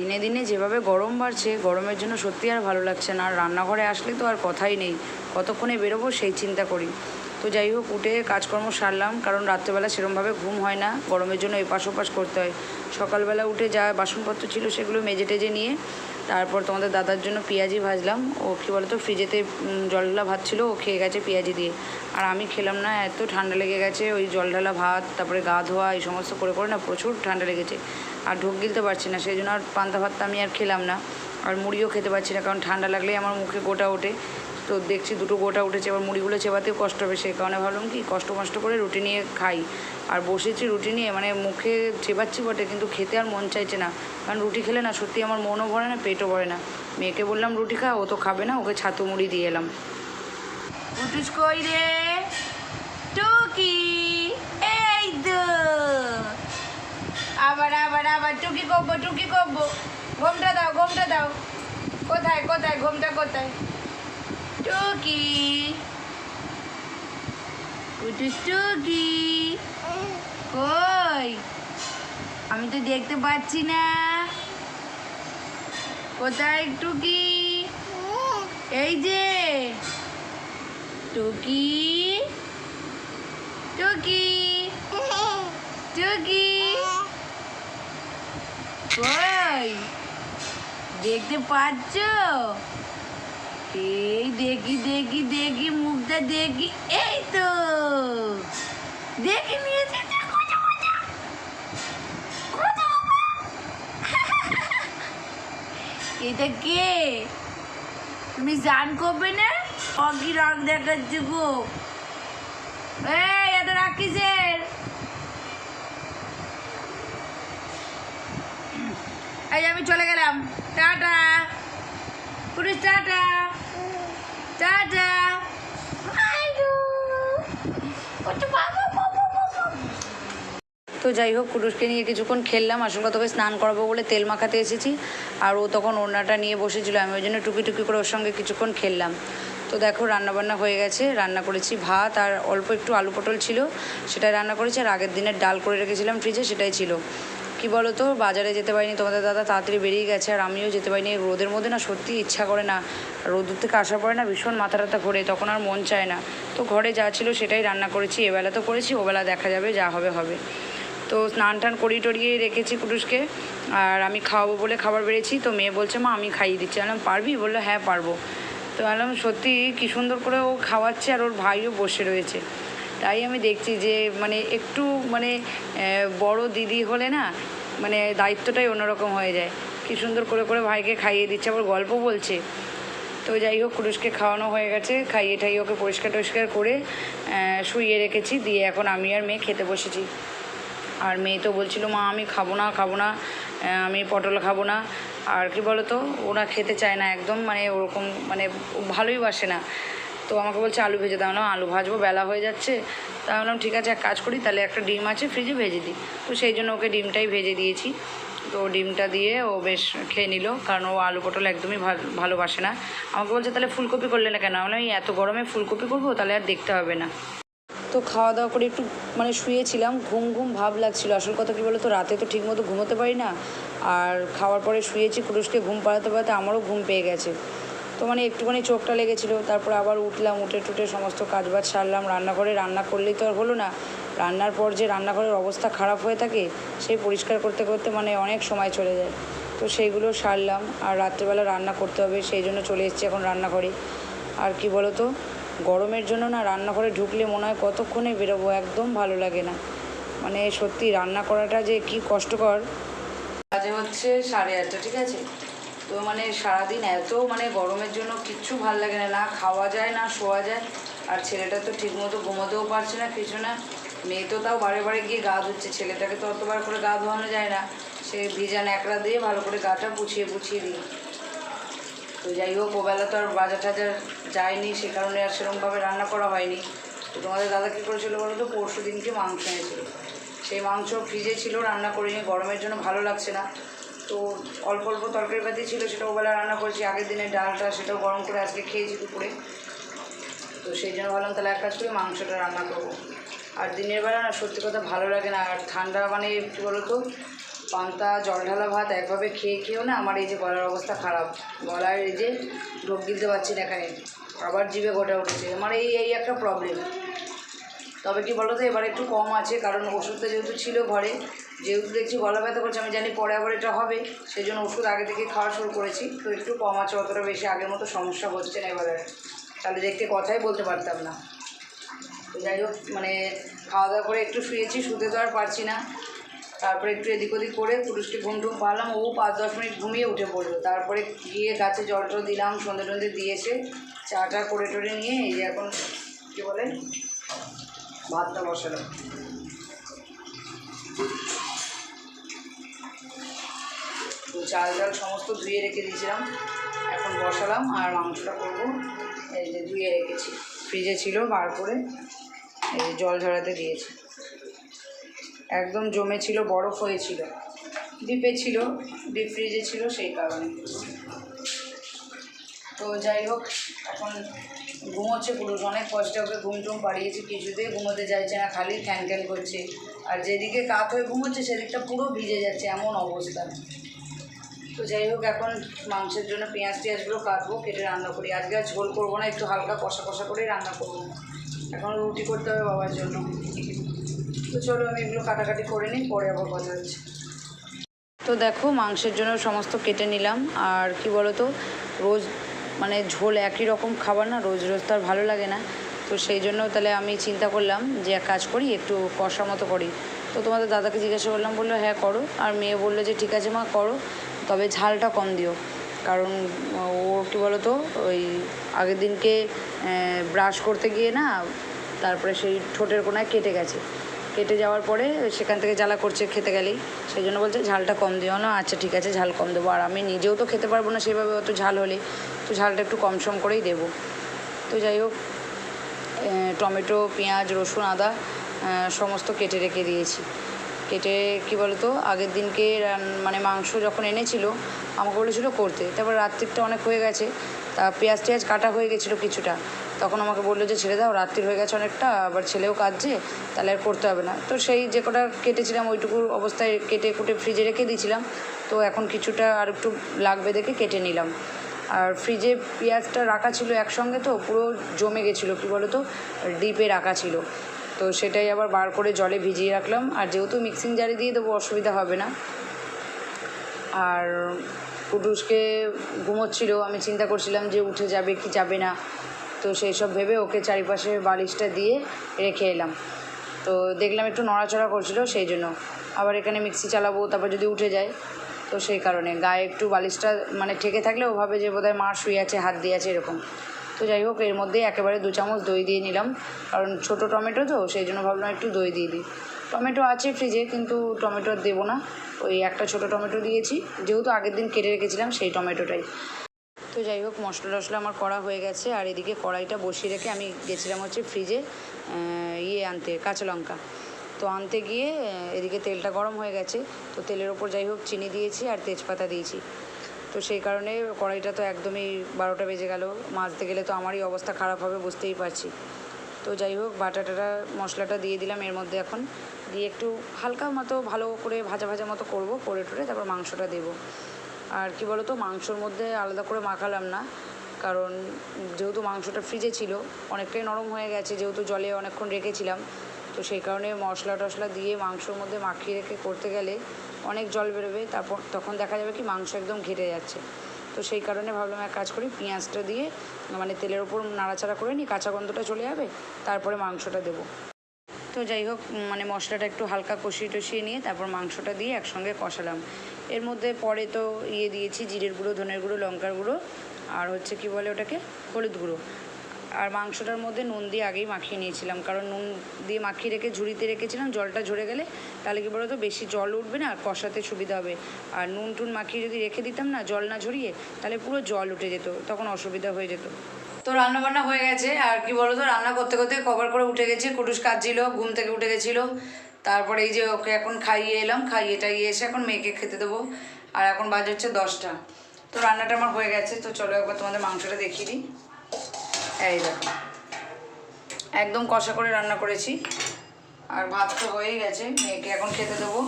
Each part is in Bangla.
দিনে দিনে যেভাবে গরম বাড়ছে গরমের জন্য সত্যি আর ভালো লাগছে না। আর রান্নাঘরে আসলে তো আর কথাই নেই। কতক্ষণে বেরোবো সেই চিন্তা করি। তো যাই হোক উঠে কাজকর্ম সারলাম। কারণ রাত্রেবেলা সেরমভাবে ঘুম হয় না। গরমের জন্য এপাশ ওপাশ করতে হয়। সকালবেলা উঠে যা বাসনপত্র ছিল সেগুলো মেজে টেজে নিয়ে তারপর তোমাদের দাদার জন্য পেঁয়াজি ভাজলাম। ও কী বলতো ফ্রিজেতে উম, জল ঢালা ভাত ছিল ও খেয়ে গেছে পেঁয়াজি দিয়ে। আর আমি খেলাম না এত ঠান্ডা লেগে গেছে। ওই জল ঢালা ভাত তারপরে গা ধোয়া এই সমস্ত করে করে না প্রচুর ঠান্ডা লেগেছে। আর ঢোক গিলতে পারছি না, সেই জন্য আর পান্তা ভাতটা আমি আর খেলাম না। আর মুড়িও খেতে পারছি না, কারণ ঠান্ডা লাগলেই আমার মুখে গোটা ওঠে। তো দেখছি দুটো গোটা উঠেছে, এবার মুড়িগুলো চেবাতেও কষ্ট হবে, সেই কারণে ভাবলাম কি কষ্ট কষ্ট করে রুটি নিয়ে খাই। আর বসেছি রুটি নিয়ে মানে মুখে চেবাচ্ছি বটে, কিন্তু খেতে আর মন চাইছে না। কারণ রুটি খেলে না সত্যি আমার মনও ভরে না, পেটও ভরে না। মেয়েকে বললাম, রুটি খা, ও তো খাবে না, ওকে ছাতু মুড়ি দিয়ে এলাম। উঠুস কই রে? টুকি এই তো আবার আবার আবার টুকি করব টুকি করব ঘোমটা দাও ঘোমটা দাও। কোথায় কোথায়, ঘোমটা কোথায়? টুকি। উঠুস টুকি। কই? আমি তো দেখতে পাচ্ছি না। কোথায়, টুকি? এই যে। টুকি। টুকি। টুকি। কই দেখতে পাচ্ছ? এই দেখি দেখি দেখি, মুখটা দেখি। এই তো, দেখি নিয়েছে। এটা কে? তুমি জান করবে না? অগি রং দেখাচ্ছে গো? এই, এত রাগ এই আমি চলে গেলাম। টাটা। Police, tata. টাটা। তো যাই হোক কুটুসকে নিয়ে কিছুক্ষণ খেললাম। আসল কথা স্নান করাবো বলে তেল মাখাতে এসেছি। আর ও তখন ওড়নাটা নিয়ে বসেছিল। আমি ওই জন্য টুকি টুকি করে ওর সঙ্গে কিছুক্ষণ খেললাম। তো দেখো, রান্নাবান্না হয়ে গেছে। রান্না করেছি ভাত আর অল্প একটু আলু পটল ছিল। সেটাই রান্না করেছি। আর আগের দিনের ডাল করে রেখেছিলাম ফ্রিজে সেটাই ছিল। কি বলো তো বাজারে যেতে পারিনি তোমাদের দাদা তাড়াতাড়ি বেরিয়ে গেছে আর আমিও যেতে পারিনি। রোদের মধ্যে না সত্যি ইচ্ছা করে না। রোদুর থেকে আসার পরে না ভীষণ মাথা টাথা ঘোরে তখন আর মন চায় না। তো ঘরে যা ছিল সেটাই রান্না করেছি এবেলা তো করেছি ওবেলা দেখা যাবে যা হবে হবে। তো স্নান টান করিয়ে টরিয়ে রেখেছি পুরুষকে আর আমি খাওয়াবো বলে খাবার বেড়েছি। তো মেয়ে বলছে মা আমি খাইয়ে দিচ্ছি। আমি বললাম, পারবি? বলল হ্যাঁ পারব। তো বললাম সত্যি কী সুন্দর করে ও খাওয়াচ্ছে আর ওর ভাইও বসে রয়েছে। তাই আমি দেখছি যে মানে একটু মানে বড় দিদি হলে না মানে দায়িত্বটাই অন্যরকম হয়ে যায়। কী সুন্দর করে করে ভাইকে খাইয়ে দিচ্ছে, আবার গল্প বলছে। তো যাই হোক কুরুষকে খাওয়ানো হয়ে গেছে, খাইয়ে ঠাইয়ে ওকে পরিষ্কার টরিষ্কার করে শুইয়ে রেখেছি, দিয়ে এখন আমি আর মেয়ে খেতে বসেছি। আর মেয়ে তো বলছিল, মা, আমি খাব না খাব না আমি পটল খাব না। আর কি বলো তো ওরা খেতে চায় না একদম মানে ওরকম মানে ভালোই বাসে না। তো আমাকে বলছে, আলু ভেজে দাও না, আলু ভাজবো, বেলা হয়ে যাচ্ছে। তা বললাম, ঠিক আছে, এক কাজ করি, তাহলে একটা ডিম আছে ফ্রিজে ভেজে দিই। তো সেই জন্য ওকে ডিমটাই ভেজে দিয়েছি। তো ডিমটা দিয়ে ও বেশ খেয়ে নিল, কারণ ও আলু পটল একদমই ভালো, ভালোবাসে না। আমাকে বলছে, তাহলে ফুলকপি করলে না কেন? আমি এত গরমে ফুলকপি করব, তাহলে আর দেখতে হবে না। তো খাওয়া দাওয়া করে একটু মানে শুয়েছিলাম, ঘুম ঘুম ভাব লাগছিল। আসল কথা কী বলো তো রাতে তো ঠিকমতো ঘুমোতে পারি না। আর খাওয়ার পরে শুয়েছি কুরুষকে ঘুম পাড়াতে পাড়াতে আমারও ঘুম পেয়ে গেছে। তো মানে একটুখানি চোখটা লেগেছিলো, তারপর আবার উঠলাম, উঠে টুটে সমস্ত কাজবাজ সারলাম, রান্নাঘরে রান্না করলেই তো আর হলো না। রান্নার পর যে রান্নাঘরের অবস্থা খারাপ হয়ে থাকে, সেই পরিষ্কার করতে করতে মানে অনেক সময় চলে যায়। তো সেইগুলো সারলাম, আর রাত্রেবেলা রান্না করতে হবে, সেই জন্য চলে এসেছি এখন রান্নাঘরে। আর কি বলো তো গরমের জন্য না রান্নাঘরে ঢুকলে মনে হয় কতক্ষণে বেরোবো, একদম ভালো লাগে না। মানে সত্যি রান্না করাটা যে কি কষ্টকর। বাজে হচ্ছে সাড়ে আটটা, ঠিক আছে? তো মানে সারাদিন এত মানে গরমের জন্য কিচ্ছু ভালো লাগে না না খাওয়া যায়, না শোয়া যায়। আর ছেলেটা তো ঠিকমতো ঘুমোতেও পারছে না কিছু না মেয়ে তো তাও বারে বারে গিয়ে গা ধুচ্ছে, ছেলেটাকে তো অতবার করে গা ধোয়ানো যায় না। সে ভিজা ন্যাকড়া দিয়ে ভালো করে গাটা পুছিয়ে পুছিয়ে দিই। তো যাই হোক, ওবেলা তো আর বাজার টাজার যায়নি, সে কারণে আর সেরকমভাবে রান্না করা হয়নি। তো তোমাদের দাদা কী করেছিল বলো তো? পরশু দিনকে মাংস এনেছিল। সেই মাংস ফ্রিজে ছিল, রান্না করিনি, গরমের জন্য ভালো লাগছে না। তো অল্প অল্প তরকারি পাতি ছিল, সেটা ওবেলা রান্না করেছি। আগের দিনের ডালটা সেটাও গরম করে আজকে খেয়েছি দুপুরে। তো সেই জন্য ভাবলাম তাহলে এক কাজ করে, মাংসটা রান্না করব। আর দিনের বেলা না সত্যি কথা ভালো লাগে না, আর ঠান্ডা মানে কী বলতো? পান্তা, জল ঢালা ভাত একভাবে খেয়ে খেয়েও না আমার এই যে গলার অবস্থা খারাপ। গলার এই যে ঢোক গিলতে পারছি না এখানে। আবার জিভে গোটা উঠেছে। আমার এই এই একটা প্রবলেম তবে কি বলো তো এবার একটু কম আছে, কারণ ওষুধটা যেহেতু ছিল ঘরে, যেহেতু দেখছি গলা ব্যথা করছে, আমি জানি পরে আবার এটা হবে সেই জন্য ওষুধ আগে থেকে খাওয়া শুরু করেছি, তো একটু কম আছে, অতটা বেশি আগের মতো সমস্যা হচ্ছে না এবারে। তাহলে দেখতে কথাই বলতে পারতাম না। যাই হোক মানে খাওয়া দাওয়া করে একটু শুয়েছি, শুতে তো আর পারছি না। তারপরে একটু এদিক ওদিক করে পুরুষকে ঘুম টুম পারলাম ও পাঁচ দশ মিনিট ঘুমিয়ে উঠে পড়ল। তারপরে গিয়ে গাছে জল টল দিলাম, সন্ধে টন্ধে দিয়েছে চা টা করে টরে নিয়ে, এই এখন, কী বলে ভাতটা বসালাম তো চাল ডাল সমস্ত ধুয়ে রেখে দিয়েছিলাম। এখন বসালাম আর মাংসটা করব। এই যে ধুয়ে রেখেছি। ফ্রিজে ছিল, বার করে এই যে জল ঝরাতে দিয়েছি। একদম জমে ছিল, বরফ হয়েছিল। ডিপে ছিল, ডিপ ফ্রিজে ছিল সেই কারণে। তো যাই হোক, এখন ঘুমোচ্ছে পুরুষ, অনেক কষ্টে ওকে ঘুম টুম পাড়িয়েছি, কিছুতেই ঘুমোতে চাইছে না, খালি খ্যান করছে। আর যেদিকে কাত হয়ে ঘুমোচ্ছে, সেদিকটা পুরো ভিজে যাচ্ছে, এমন অবস্থা। তো যাই হোক, এখন মাংসের জন্য পেঁয়াজ টিয়াজগুলো কাটবো, কেটে রান্না করি। আজকে আর ঝোল করব না, একটু হালকা কষা কষা করেই রান্না করব। এখন রুটি করতে হবে বাবার জন্য। তো চলো, আমি এগুলো কাটাকাটি করে নিই, পরে আবার কথা হচ্ছে। তো দেখো, মাংসের জন্য সমস্ত কেটে নিলাম। আর কি বলো তো রোজ মানে ঝোল একই রকম খাবার না, রোজ রোজ তো আর ভালো লাগে না। তো সেই জন্য তাহলে আমি চিন্তা করলাম যে এক কাজ করি, একটু কষা মতো করি। তো তোমাদের দাদাকে জিজ্ঞাসা করলাম, বলল হ্যাঁ করো। আর মেয়ে বলল যে, ঠিক আছে মা, করো। তবে ঝালটা কম দিও। কারণ ও কী বলো তো ওই আগের দিনকে ব্রাশ করতে গিয়ে না, তারপরে সেই ঠোঁটের কোনায় কেটে গেছে। কেটে যাওয়ার পরে সেখান থেকে জ্বালা করছে, খেতে গেলেই। সেই জন্য বলছে, ঝালটা কম দিও না। আচ্ছা ঠিক আছে, ঝাল কম দেবো। আর আমি নিজেও তো খেতে পারব না সেভাবে, অত ঝাল হলে। তো ঝালটা একটু কম সম করেই দেবো। তো যাই হোক টমেটো, পেঁয়াজ, রসুন, আদা সমস্ত কেটে রেখে দিয়েছি। কেটে, কি বলতো, আগের দিনকে মানে মাংস যখন এনেছিল, আমাকে বলেছিল করতে। তারপর রাত্রিটা অনেক হয়ে গেছে। পেঁয়াজ টেয়াজ কাটা হয়ে গেছিল কিছুটা। তখন আমাকে বলল যে, ছেড়ে দাও, রাত্রি হয়ে গেছে অনেকটা, আবার ছেলেও কাঁদছে, তাহলে আর করতে হবে না। তো সেই যে কটা কেটেছিলাম, ওইটুকু অবস্থায় কেটে কুটে ফ্রিজে রেখে দিয়েছিলাম। তো এখন কিছুটা আর একটু লাগবে দেখে কেটে নিলাম। আর ফ্রিজে পেঁয়াজটা রাখা ছিল একসঙ্গে তো, পুরো জমে গেছিল, কী বলো তো ডিপে রাখা ছিল। তো সেটাই আবার বার করে জলে ভিজিয়ে রাখলাম। আর যেহেতু মিক্সিং জারে দিয়ে দেবো, অসুবিধা হবে না। আর কুটুসকে ঘুমোচ্ছিল। আমি চিন্তা করছিলাম যে উঠে যাবে কি যাবে না। তো সেই সব ভেবে ওকে চারিপাশে বালিশটা দিয়ে রেখে এলাম। তো দেখলাম একটু নড়াচড়া করছিল সেই জন্য। আবার এখানে মিক্সি চালাবো, তারপর যদি উঠে যায়, তো সেই কারণে। গায়ে একটু বালিশটা মানে ঠেকে থাকলে ওভাবে যে বোধহয় মা শুয়ে আছে, হাত দিয়ে আছে এরকম। তো যাই হোক, এর মধ্যে একেবারে দু চামচ দই দিয়ে নিলাম। কারণ ছোটো টমেটো তো, সেই জন্য ভাবলাম একটু দই দিয়ে দিই। টমেটো আছে ফ্রিজে, কিন্তু টমেটো দেবো না। ওই একটা ছোটো টমেটো দিয়েছি। যেহেতু আগের দিন কেটে রেখেছিলাম, সেই টমেটোটাই। তো যাই হোক, মশলা টশলা আমার করা হয়ে গেছে। আর এদিকে কড়াইটা বসিয়ে রেখে আমি গেছিলাম হচ্ছে ফ্রিজে ইয়ে আনতে, কাঁচা লঙ্কা। তো আনতে গিয়ে এদিকে তেলটা গরম হয়ে গেছে। তো তেলের ওপর যাই হোক, চিনি দিয়েছি আর তেজপাতা দিয়েছি। তো সেই কারণে কড়াইটা তো একদমই বারোটা বেজে গেল। মাজতে গেলে তো আমারই অবস্থা খারাপ হবে, বুঝতেই পারছি। তো যাই হোক বাটাটাটা মশলাটা দিয়ে দিলাম এর মধ্যে এখন। দিয়ে একটু হালকা মতো ভালো করে ভাজা ভাজা মতো করব, করে টরে তারপর মাংসটা দেবো। আর কি বলতো, মাংসর মধ্যে আলাদা করে মাখালাম না, কারণ যেহেতু মাংসটা ফ্রিজে ছিল, অনেকটাই নরম হয়ে গেছে, যেহেতু জলে অনেকক্ষণ রেখেছিলাম, তো সেই কারণে মশলা টশলা দিয়ে মাংসর মধ্যে মাখিয়ে রেখে করতে গেলে অনেক জল বেরোবে, তারপর তখন দেখা যাবে কি মাংস একদম ঘেটে যাচ্ছে। তো সেই কারণে ভাবলাম এক কাজ করি, পেঁয়াজটা দিয়ে মানে তেলের ওপর নাড়াচাড়া করে নিই কাঁচা গন্ধটা চলে যাবে, তারপরে মাংসটা দেবো। তো যাই হোক মানে মশলাটা একটু হালকা কষিয়ে টষিয়ে নিয়ে তারপর মাংসটা দিয়ে একসঙ্গে কষালাম। এর মধ্যে পরে তো ইয়ে দিয়েছি, জিরের গুঁড়ো, ধনের গুঁড়ো, লঙ্কার গুঁড়ো আর হচ্ছে কি বলে ওটাকে? হলুদ গুঁড়ো। আর মাংসটার মধ্যে নুন দিয়ে আগেই মাখিয়ে নিয়েছিলাম। কারণ নুন দিয়ে মাখিয়ে রেখে ঝুড়িতে রেখেছিলাম, জলটা ঝরে গেলে তাহলে কি বলতো, বেশি জল উঠবে না আর কষাতে সুবিধা হবে। আর নুন টুন মাখিয়ে যদি রেখে দিতাম না, জল না ঝরিয়ে, তাহলে পুরো জল উঠে যেত, তখন অসুবিধা হয়ে যেত। তো রান্না বান্না হয়ে গেছে, আর কি বলতো, রান্না করতে করতে কভার করে উঠে গেছে, কুটুস কাঁদছিল, ঘুম থেকে উঠে গেছিল। তারপরে এই যে ওকে এখন খাইয়ে এলাম খাইয়ে টাইয়ে এসে এখন মেয়েকে খেতে দেবো। আর এখন বাজে হচ্ছে দশটা। তো রান্নাটা আমার হয়ে গেছে, তো চলো একবার তোমাদের মাংসটা দেখিয়ে দিই। এই দেখো। একদম কষা করে রান্না করেছি। আর ভাত তো হয়েই গেছে, মেয়েকে এখন খেতে দেবো।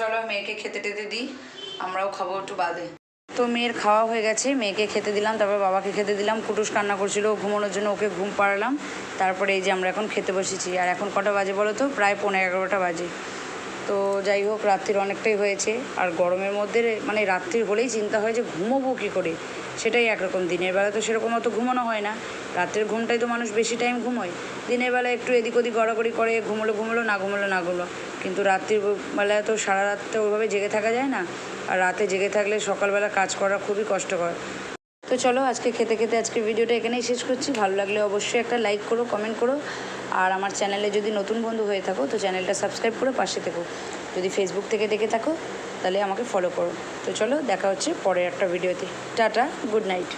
চলো মেয়েকে খেতে টেতে দিই, আমরাও খাব একটু বাদে। তো মেয়ের খাওয়া হয়ে গেছে, মেয়েকে খেতে দিলাম, তারপর বাবাকে খেতে দিলাম, কুটুস কান্না করছিল ঘুমানোর জন্য ওকে ঘুম পাড়ালাম। তারপরে এই যে আমরা এখন খেতে বসেছি, আর এখন কটা বাজে বলো তো? প্রায় পনেরো এগারোটা বাজে। তো যাই হোক, রাত্রির অনেকটাই হয়েছে, আর গরমের মধ্যে মানে রাত্রির হলেই চিন্তা হয় যে ঘুমোবো কী করে? সেটাই একরকম। দিনের বেলা তো সেরকম অত ঘুমানো হয় না। রাত্রের ঘুমটাই তো মানুষ বেশি টাইম ঘুমোয়। দিনের বেলা একটু এদিক ওদিক গড়াগড়ি করে, ঘুমোলো ঘুমোলো, না ঘুমোলো, না ঘুমলো। কিন্তু রাত্রির বেলায় তো সারা রাত তো ওইভাবে জেগে থাকা যায় না। আর রাতে জেগে থাকলে সকালবেলা কাজ করা খুবই কষ্টকর। তো চলো আজকে খেতে খেতে আজকে ভিডিওটা এখানেই শেষ করছি। ভালো লাগলে অবশ্যই একটা লাইক করো কমেন্ট করো। আর আমার চ্যানেলে যদি নতুন বন্ধু হয়ে থাকো, তো চ্যানেলটা সাবস্ক্রাইব করে পাশে থেকো। যদি ফেসবুক থেকে দেখে থাকো তাহলে আমাকে ফলো করো। তো চলো দেখা হচ্ছে পরের একটা ভিডিওতে টাটা গুড নাইট